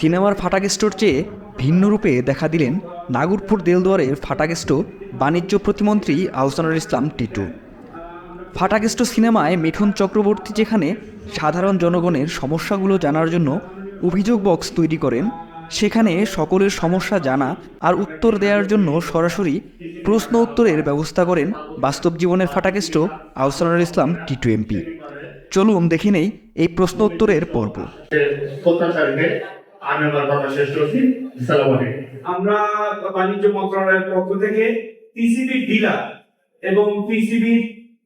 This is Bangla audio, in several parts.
সিনেমার ফাটাকেস্টোর চেয়ে ভিন্ন রূপে দেখা দিলেন নাগরপুর দেলদুয়ারের ফাটাকেস্টো বাণিজ্য প্রতিমন্ত্রী আহসানুল ইসলাম টিটু। ফাটাকেস্টো সিনেমায় মিঠুন চক্রবর্তী যেখানে সাধারণ জনগণের সমস্যাগুলো জানার জন্য অভিযোগ বক্স তৈরি করেন, সেখানে সকলের সমস্যা জানা আর উত্তর দেওয়ার জন্য সরাসরি প্রশ্ন উত্তরের ব্যবস্থা করেন বাস্তব জীবনের ফাটাকেস্টো আহসানুল ইসলাম টিটু এমপি। চলুন দেখে নেই এই প্রশ্ন উত্তরের পর্ব। আমি আমার কথা শেষ করছি। আমরা বাণিজ্য মন্ত্রণালয়ের পক্ষ থেকে পিসিবি ডিলার এবং পিসিবি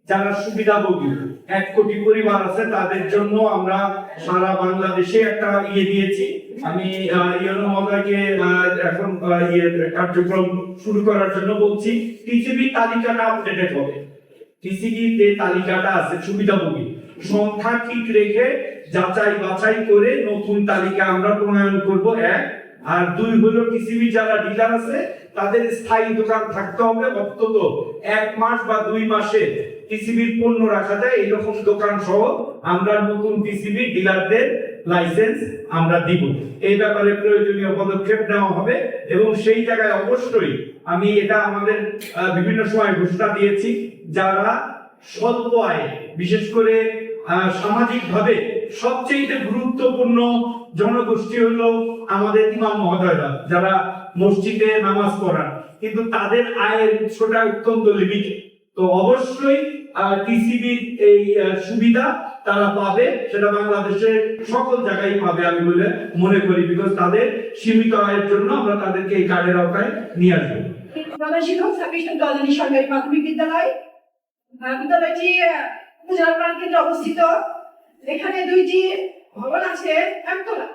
যারা সুবিধাভোগী, এক কোটি পরিবার আছে, তাদের জন্য আমরা সারা বাংলাদেশে একটা ইয়ে দিয়েছি। আমি ইউনো মহোদয়কে এখন ইয়ে কার্যক্রম শুরু করার জন্য বলছি পিসিবি তালিকাটা আপডেটেড হবে। টিসিবি যে তালিকাটা আছে সুবিধাভোগী। সংখ্যা ঠিক রেখে যাচাই বাছাই করে নতুন তালিকা আমরা প্রণয়ন করব। এক, আর দুই হলো টিসিবি যারা ডিলার আছে, তাদের স্থায়ী দোকান থাকতে হবে অন্তত এক মাস বা দুই মাসে টিসিবির পণ্য রাখা যায়। এরকম দোকান সহ আমরা নতুন টিসিবি ডিলারদের লাইসেন্স আমরা দিব। এই ব্যাপারে প্রয়োজনীয় পদক্ষেপ নেওয়া হবে এবং সেই জায়গায় অবশ্যই আমি এটা আমাদের বিভিন্ন সময় ঘোষণা দিয়েছি, যারা স্বল্প আয়, বিশেষ করে সামাজিক ভাবে সবচেয়ে গুরুত্বপূর্ণ জনগোষ্ঠী হলো আমাদের ইমাম মহোদয়রা, যারা মসজিদে নামাজ পড়ান। কিন্তু তাদের আয়ের উৎসটা অত্যন্ত লিমিটেড তো অবশ্যই টিসিবির এই সুবিধা তারা পাবে, সেটা বাংলাদেশের সকল জায়গায় পাবে আমি বলে মনে করি বিকজ তাদের সীমিত আয়ের জন্য আমরা তাদেরকে এই কার্ডের আওতায় নিয়ে আসব। ছাব্বিশ সরকারি প্রাথমিক বিদ্যালয়। বিদ্যালয়টি পূজার প্রাণকেন্দ্রে অবস্থিত, এখানে দুইটি ভবন আছে, একতলা।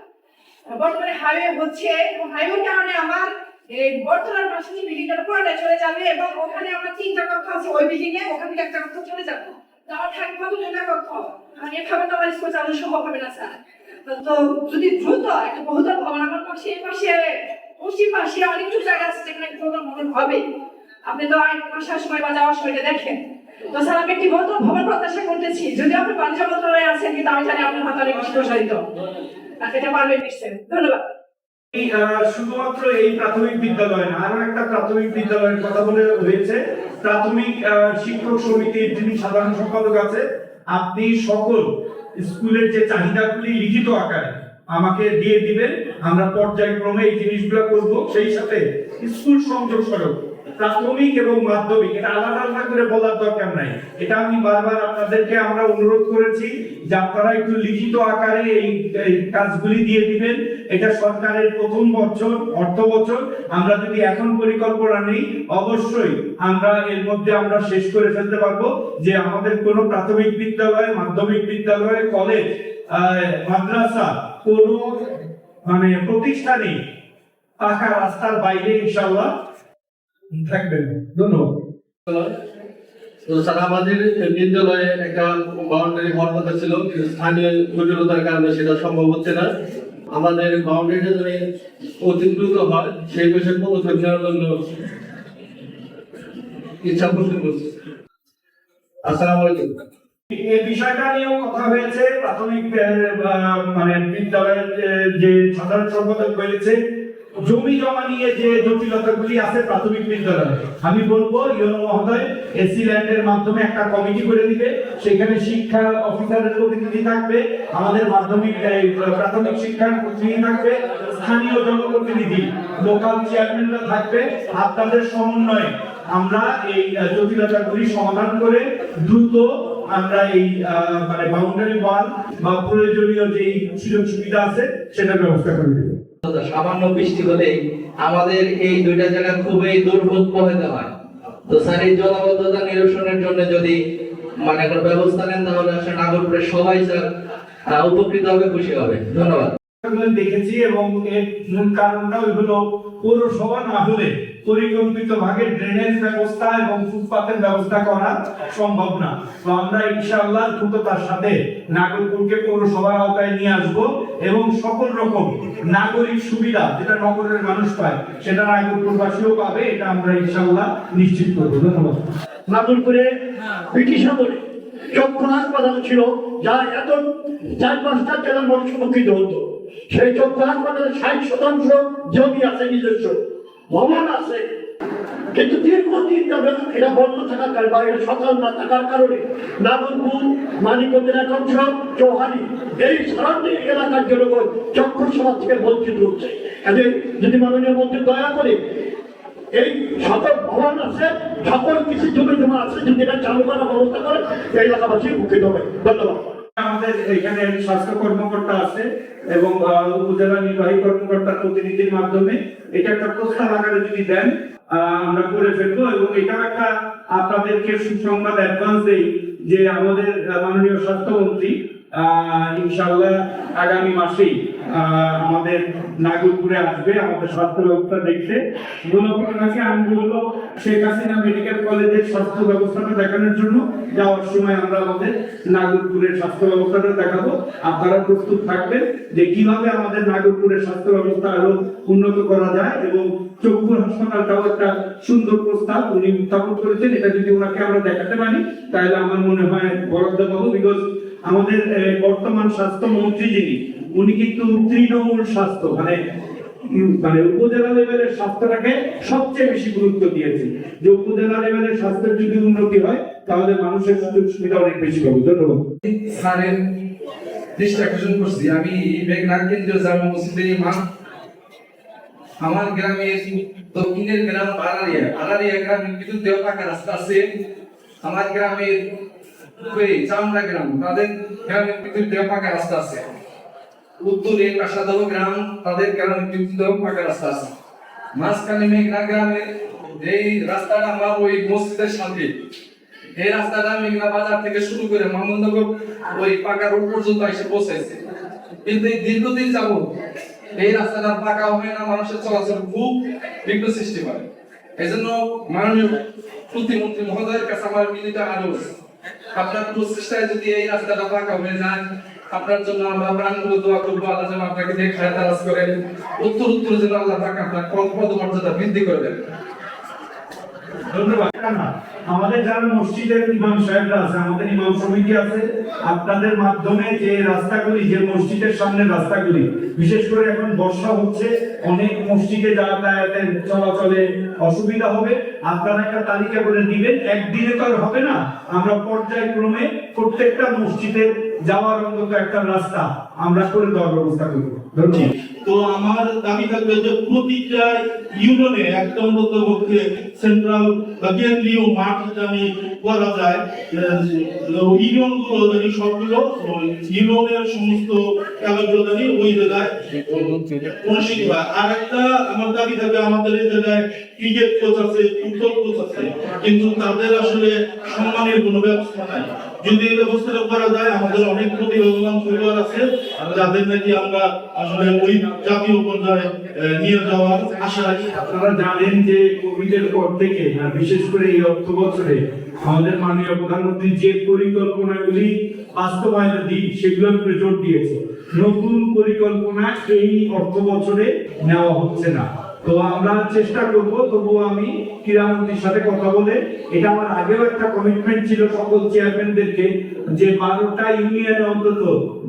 বর্তমানে হাইওয়ে হচ্ছে, এবং হাইওয়ের কারণে আমার এই বর্তলার পাশে যে বিল্ডিংটা পুরোটা চলে যাবে, এবং ওখানে আমরা তিনটা কক্ষ আছে, ওই বিল্ডিং এ ওখান থেকে একটা কক্ষ চলে যাবে। তো আমার থাকবে দুটা কক্ষ? এভাবে তো আমার স্কুল চালানো সম্ভব হবে না, স্যার। তো যদি দ্রুত একটা বহুতল ভবন আমার পাশে, এই পাশে, পশ্চিম পাশে অনেকটু জায়গা আছে যেখানে বহুতল হবে। আপনি তো আসার সময় বা যাওয়ার সময়টা দেখেন। তো স্যার আমি একটি বহুতল ভবন প্রত্যাশা করতেছি। যদি আপনি বাণিজ্য মন্ত্রণালয়ে আছেন, কিন্তু আমি জানি আপনার হাতে অনেক বেশি প্রসারিত। সেটা পারবেন নিশ্চয় ধন্যবাদ। শুধুমাত্র এই প্রাথমিক বিদ্যালয় না, আরও একটা প্রাথমিক বিদ্যালয়ের কথা বলে হয়েছে। প্রাথমিক শিক্ষক সমিতির যিনি সাধারণ সম্পাদক আছে, আপনি সকল স্কুলের যে চাহিদাগুলি লিখিত আকারে আমাকে দিয়ে দিবেন, আমরা পর্যায়ক্রমে এই জিনিসগুলো করব। সেই সাথে স্কুল সংযোগ সড়ক। প্রাথমিক এবং মাধ্যমিক, এটা আলাদা আলাদা করে বলার দরকার নাই। এটা আমি বারবার আপনাদেরকে আমরা অনুরোধ করেছি যে আপনারা একটু লিখিত আকারে এই কাজগুলি দিয়ে দিবেন। এটা সরকারের প্রথম বছর, অর্থ বছর। আমরা যদি এখন পরিকল্পনা নেই, অবশ্যই আমরা এর মধ্যে আমরা শেষ করে ফেলতে পারব যে আমাদের কোনো প্রাথমিক বিদ্যালয়, মাধ্যমিক বিদ্যালয়, কলেজ মাদ্রাসা কোনো মানে প্রতিষ্ঠানে পাকা রাস্তার বাইরে ইনশাআল্লাহ থাকবেন ধন্যবাদ। তো স্যার আমাদের বিদ্যালয়ে একটা বাউন্ডারি হওয়ার কথা ছিল কিন্তু স্থানীয় জটিলতার কারণে সেটা সম্ভব হচ্ছে না। আমাদের বাউন্ডারিটা যদি অতিদ্রুত হয় সেই বিষয়ে পদক্ষেপ নেওয়ার জন্য ইচ্ছা পোষণ করছি। আসসালামু আলাইকুম। এই বিষয়টা নিয়েও কথা হয়েছে। প্রাথমিক মানে বিদ্যালয়ের যে- যে সাধারণ সম্পাদক বলেছে জমি জমা নিয়ে যে জটিলতাগুলি আছে প্রাথমিক বিদ্যালয়ে আমি বলব, ইউনো মহোদয়, এসি ল্যান্ডের মাধ্যমে একটা কমিটি করে দিবে, সেখানে শিক্ষা অফিসারের প্রতিনিধি থাকবে, আমাদের মাধ্যমিক প্রাথমিক শিক্ষার প্রতিনিধি থাকবে, স্থানীয় জনপ্রতিনিধি লোকাল চেয়ারম্যানরা থাকবে আপনাদের সমন্বয়ে আমরা এই জটিলতাগুলি সমাধান করে দ্রুত আমরা এই মানে বাউন্ডারি ওয়াল বা প্রয়োজনীয় যে সুযোগ সুবিধা আছে, সেটার ব্যবস্থা করে দেবো। সামান্য বৃষ্টি হলে আমাদের এই দুইটা জায়গা খুবই দুর্ভোগ প্রভাবিত হয়। তো স্যার, এই জলাবদ্ধতা নিরসনের জন্য যদি মানে কোনো ব্যবস্থা নেন, তাহলে আসলে নাগরপুরের সবাই স্যার উপকৃত হবে, খুশি হবে। ধন্যবাদ। দেখেছি এবং এর মূল কারণটা হলো পৌরসভা না হলে পরিকল্পিত ভাবে ড্রেনেজ ব্যবস্থা এবং ফুটপাতের ব্যবস্থা করা সম্ভব না। তো আমরা ইনশাআল্লাহ দ্রুততার সাথে নাগরপুরকে পৌরসভার আওতায় নিয়ে আসব এবং সকল রকম নাগরিক সুবিধা যেটা নগরের মানুষ পায়, সেটা নাগরপুরবাসীও পাবে, এটা আমরা ইনশাআল্লাহ নিশ্চিত করব। ধন্যবাদ। নাগরপুরে ব্রিটিশ আমলে চক্ষু হাসপাতাল ছিল, যা এত চার পাঁচটা জেলার মানুষ উপকৃত হতো। সেই চক্ষু হাসপাতালে ষাট শতাংশ জমি আছে নিজস্ব। ভবন আছে। কিন্তু দীর্ঘদিন যাবে এটা বন্ধ থাকার কারণে বা এটা সচল না থাকার কারণে। নাগরপুর, মানিকগঞ্জের একাংশ চৌহানি এই সারাদিন এলাকার জনগণ চক্ষু সমাজ থেকে বঞ্চিত হচ্ছে। কাজে যদি মাননীয় মন্ত্রী দয়া করে, এই সকল ভবন আছে, সকল কিছু জমি জমা আছে, যদি এটা চালু করার ব্যবস্থা করে এই এলাকাবাসী উপকৃত হবে। ধন্যবাদ। আমাদের এখানে স্বাস্থ্য কর্মকর্তা আছে এবং উপজেলা নির্বাহী কর্মকর্তার প্রতিনিধির মাধ্যমে এটা একটা প্রস্তাব আকারে যদি দেন আমরা করে ফেলব এবং এটা একটা আপনাদেরকে সুসংবাদ অ্যাডভান্স দেই যে আমাদের মাননীয় স্বাস্থ্যমন্ত্রী আহ, ইনশাআল্লাহ আগামী মাসেই আমাদের আসবে, আমাদের স্বাস্থ্য ব্যবস্থা দেখতে। আমি বলব, শেখ হাসিনা মেডিকেল কলেজের স্বাস্থ্য ব্যবস্থাটা দেখানোর জন্য যাওয়ার সময় আমরা আমাদের স্বাস্থ্য ব্যবস্থাটা দেখাবো। আপনারা প্রস্তুত থাকবেন যে কীভাবে আমাদের স্বাস্থ্য ব্যবস্থা আরও উন্নত করা যায় এবং চক্ষু হাসপাতালটাও একটা সুন্দর প্রস্তাব উনি উত্থাপন করেছেন। এটা যদি ওনাকে আমরা দেখাতে পারি, তাহলে আমার মনে হয় বরাদ্দ পাবো বিকজ আমাদের বর্তমান স্বাস্থ্যমন্ত্রী যিনি উনি কিন্তু তৃণমূল স্বাস্থ্য মানে মানে উপজেলা লেভেলের স্বাস্থ্যটাকে সবচেয়ে বেশি গুরুত্ব দিয়েছে। যে উপজেলা লেভেলের স্বাস্থ্যের যদি উন্নতি হয়, তাহলে মানুষের সুযোগ সুবিধা অনেক বেশি পাবে। ধন্যবাদ। স্যারের করছি। আমি কেন্দ্রীয় আমার গ্রামের দক্ষিণের গ্রাম পাড়ারিয়া পাড়ারিয়া গ্রামের কিন্তু দেওপাকা রাস্তা আছে। আমার গ্রামের চামড়া গ্রাম। তাদের গ্রামের কিন্তু দেওপাকা রাস্তা আছে। গ্রাম, তাদের দেওপাকা রাস্তা আছে? মাঝখানে মেঘনা গ্রামের এই রাস্তাটা আমার ওই মসজিদের সাথে এই রাস্তাটা মেঘনা বাজার থেকে শুরু করে ওই পাকা রোড পর্যন্ত এসে পৌঁছেছে। কিন্তু এই দীর্ঘদিন যাব এই রাস্তাটা পাকা হয় না, মানুষের চলাচল খুব বিঘ্ন সৃষ্টি করে। জন্য মাননীয় প্রতিমন্ত্রী মহোদয়ের কাছে আমার আরও আপনার প্রচেষ্টায় যদি এই রাস্তাটা পাকা হয়ে যায় আপনার জন্য আমরা প্রাণগুলো দোয়া করব, আল্লাহ যেন আপনাকে দিয়ে খায় তারাজ করেন। উত্তর উত্তর যেন আল্লাহ তাকে আপনার পদ মর্যাদা বৃদ্ধি করে দেন। ধন্যবাদ। আমাদের যারা মসজিদের ইমাম সাহেবরা আছে, আমাদের ইমাম সমিতি আছে, আপনাদের মাধ্যমে যে রাস্তাগুলি, যে মসজিদের সামনে রাস্তাগুলি, বিশেষ করে এখন বর্ষা হচ্ছে, অনেক মসজিদে যাতায়াতের চলাচলে অসুবিধা হবে। আপনারা একটা তালিকা করে দিবেন, একদিনে তো আর হবে না। আমরা পর্যায়ক্রমে প্রত্যেকটা মসজিদে যাওয়ার অন্তত একটা রাস্তা আমরা করে দেওয়ার ব্যবস্থা করব। তো আমার দাবি থাকবে যে প্রতিটা ইউনিয়নে অন্তত পক্ষে সেন্ট্রাল বা কেন্দ্রীয় মাঠ জানি বলা যায় সবগুলো সমস্ত ওই জায়গায় আর একটা আমার দাবি থাকবে, আমাদের এই জায়গায় ক্রিকেট কোচ আছে, ফুটবল কোচ আছে, কিন্তু তাদের আসলে সম্মানের কোনো ব্যবস্থা নাই। যদি এই ব্যবস্থাটা করা যায়, আমাদের অনেক প্রতিভাবান পরিবার আছে যাদের নাকি আমরা আসলে ওই জাতীয় পর্যায়ে নিয়ে যাওয়ার আশা রাখি। আপনারা জানেন যে কোভিডের পর থেকে বিশেষ করে এই অর্থ বছরে, আমাদের মাননীয় প্রধানমন্ত্রী যে পরিকল্পনাগুলি বাস্তবায়নের দিক, সেগুলোর উপরে জোর দিয়েছে। নতুন পরিকল্পনা এই অর্থ বছরে নেওয়া হচ্ছে না। তো আমরা চেষ্টা করব, তবুও আমি ক্রীড়ামন্ত্রীর সাথে কথা বলে, এটা আমার আগেও একটা কমিটমেন্ট ছিল সকল চেয়ারম্যানদেরকে যে বারোটা ইউনিয়নে অন্তত,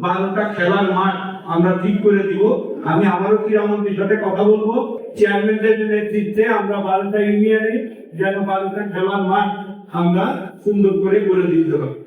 বারোটা খেলার মাঠ আমরা ঠিক করে দিব। আমি আবারও ক্রীড়ামন্ত্রীর সাথে কথা বলব। চেয়ারম্যানদের নেতৃত্বে আমরা বারোটা ইউনিয়নে যেন বারোটা খেলার মাঠ আমরা সুন্দর করে গড়ে দিতে হবে